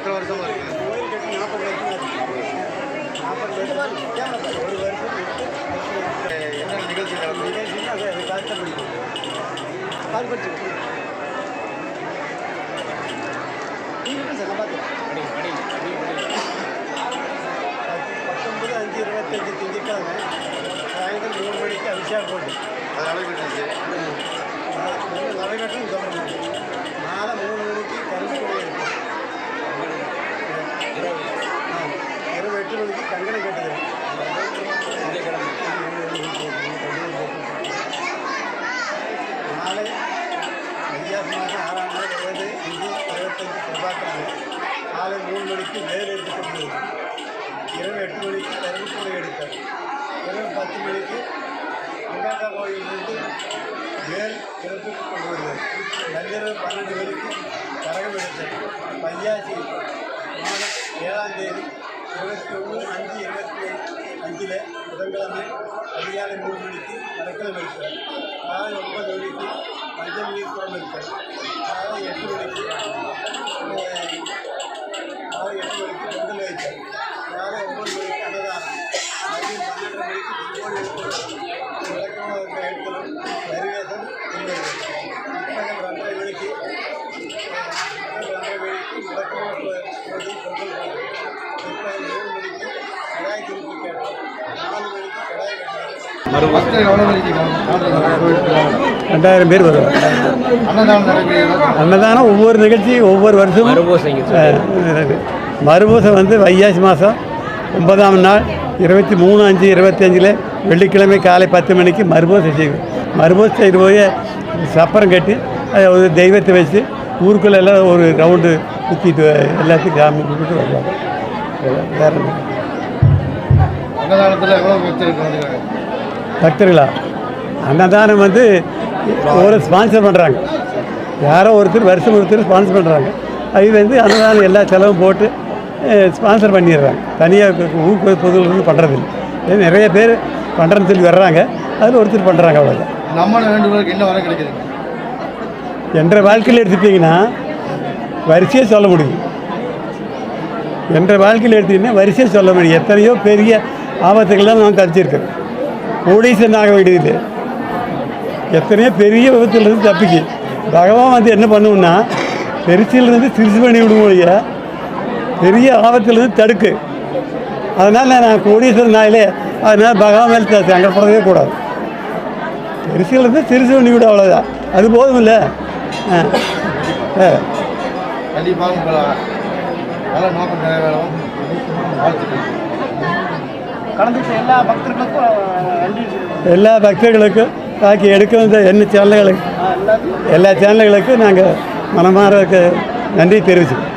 எத்தனை வருஷமா இருக்கு? கோயில் கட்டி நாற்பது வருஷம். நாற்பது ஒரு வருஷம் என்ன நிகழ்ச்சி நிகழ்ச்சின்னா அது அது காலத்தை பிடிக்கும் கால் படிச்சு நீங்கள் சார் நான் பத்தொம்பது அஞ்சு இருபத்தஞ்சு திங்கட்கிழமை சாயந்தரம் மூணு மணிக்கு அபிஷேகம் போட்டு. அது நடைபெற்றுச்சு நடைபெற்றம் கவர்மெண்ட் நாளை மூணு மணிக்கு கரும்பு கொடை இருக்கு ஆ, இரவு எட்டு மணிக்கு கங்கணம் கட்டுது நாளை வைகாசி மாதம் ஆறாம் நாள் இருபது அஞ்சு இருபத்தஞ்சு செவ்வாய்க்கிழமை காலை மூணு மணிக்கு வேல் எடுத்து இரவு எட்டு மணிக்கு கரும்பு கொடை எடுக்க இரவு பத்து மணிக்கு வெங்காட்டா கோயிலிருந்து மேல் இறப்புக்கு கொண்டு வருவது நள்ளிரவு பன்னெண்டு மணிக்கு கரகம் எடுத்தது பையாசி மாதம் ஏழாம் தேதி இருபத்தி ஒன்று அஞ்சு இருபத்தி அஞ்சில் புதன்கிழமை அதிகாலை மூணு மணிக்கு மரக்கலம் எடுத்தார் காலை ஒன்பது மணிக்கு மஞ்சள் நீர் குழம்பு எடுத்தார் காலை எட்டு மணிக்கு அஹ், காலை எட்டு மணிக்கு பொங்கல் வைத்தார் காலை ஒன்பது மணிக்கு அன்னதானம் மதியம் பன்னெண்டு மணிக்கு திருவோணம் எடுத்தது விளக்கமாக இருக்க எடுத்தலும் பரிவேசம் என்பது பிற்பகல் ரெண்டரை மணிக்கு பிற்பகல் ரெண்டரை மணிக்கு விளக்கமாக போது பொங்கல் போது ரெண்டாயிரம் பேர் வருவாங்க. அன்னதானம் ஒவ்வொரு நிகழ்ச்சி ஒவ்வொரு வருஷமும். மறுபூசம் வந்து வைகாசி மாதம் ஒன்பதாம் நாள் இருபத்தி மூணு அஞ்சு இருபத்தஞ்சில் வெள்ளிக்கிழமை காலை பத்து மணிக்கு மறுபூசம் செய்வோம் மறுபூசம் செய்து போய் சப்பரம் கட்டி அதை ஒரு தெய்வத்தை வச்சு ஊருக்குள்ள எல்லாம் ஒரு ரவுண்டு சுற்றிட்டு எல்லாத்தையும் காமி கொடுத்துட்டு வருவாங்க. வேற பக்தர்கள் அன்னதானம் வந்து ஒரு ஸ்பான்சர் பண்ணுறாங்க யாரோ ஒருத்தர் வருஷம் ஒருத்தர் ஸ்பான்சர் பண்ணுறாங்க அது வந்து அன்னதானம் எல்லா செலவும் போட்டு ஸ்பான்சர் பண்ணிடுறாங்க. தனியாக ஊக்க பொதுவில் பண்ணுறதில்ல நிறைய பேர் பண்ணுறேன்னு சொல்லி வர்றாங்க. அதில் ஒருத்தர் பண்ணுறாங்க அவ்வளோதான் நம்ம வேண்டுதலுக்கு என்ன வரம் கிடைக்குதுங்க என்ற வாழ்க்கையில் எடுத்துட்டிங்கன்னா வரிசையை சொல்ல முடியும். என்ற வாழ்க்கையில் எடுத்துக்கிட்டிங்கன்னா வரிசையை சொல்ல முடியும். எத்தனையோ பெரிய ஆபத்துக்கள்லாம் நான் தப்பிச்சிருக்கேன் போலீஸன் ஆக வேண்டியது எத்தனையோ பெரிய விபத்துலேருந்து தப்பிக்கு பகவான் வந்து என்ன பண்ணுவோம்னா பெருசிலிருந்து சிறுசு பண்ணி விடுவோம் பெரிய ஆபத்துலேருந்து தடுக்கு. அதனால் நான் கோடீஸ்வரன் நாயிலே அதனால் பகவான் மேலே த- சங்கடப்படவே கூடாது. பெருசிலிருந்து சிறுசு பண்ணி விடும் அவ்வளோதான் அது போதும் இல்லை எல்லா பக்தர்களுக்கும் பாக்கி எடுக்க வந்த என்ன சேனல்களுக்கு எல்லா சேனல்களுக்கும் நாங்கள் மனமார நன்றி தெரிவிச்சுக்கிறோம்.